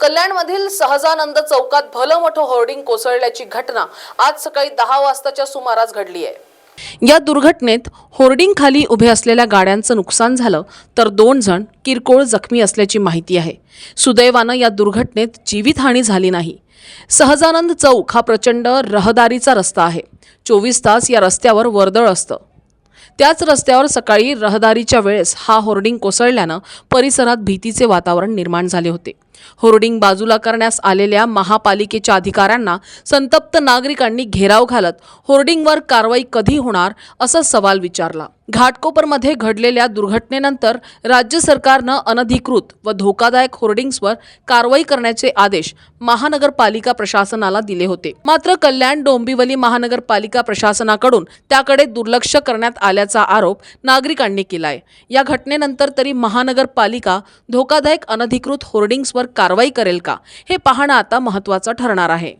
कल्याणमधील सहजानंद चौकात भलं मोठं होर्डिंग कोसळल्याची घटना आज सकाळी दहा वाजताच्या सुमारास घडली आहे. या दुर्घटनेत होर्डिंग खाली उभे असलेल्या गाड्यांचं नुकसान झालं तर दोन जण किरकोळ जखमी असल्याची माहिती आहे. सुदैवानं या दुर्घटनेत जीवितहानी झाली नाही. सहजानंद चौक हा प्रचंड रहदारीचा रस्ता आहे. चोवीस तास या रस्त्यावर वर्दळ असतं. त्याच रस्त्यावर सकाळी रहदारीच्या वेळेस हा होर्डिंग कोसळल्यानं परिसरात भीतीचे वातावरण निर्माण झाले होते. होर्डिंग बाजूला करण्यास आलेल्या महापालिकेच्या अधिकाऱ्यांना संतप्त नागरिकांनी घेराव घालत होर्डिंगवर कारवाई कधी होणार असा सवाल विचारला. घाटकोपरमध्ये घडलेल्या दुर्घटनेनंतर राज्य सरकारनं अनधिकृत व धोकादायक होर्डिंग्सवर कारवाई करण्याचे आदेश महानगरपालिका प्रशासनाला दिले होते. मात्र कल्याण डोंबिवली महानगरपालिका प्रशासनाकडून त्याकडे दुर्लक्ष करण्यात आल्याचा आरोप नागरिकांनी केलाय. या घटनेनंतर तरी महानगरपालिका धोकादायक अनधिकृत होर्डिंग्सवर कारवाई करेल का हे पाहणं आता महत्त्वाचं ठरणार आहे.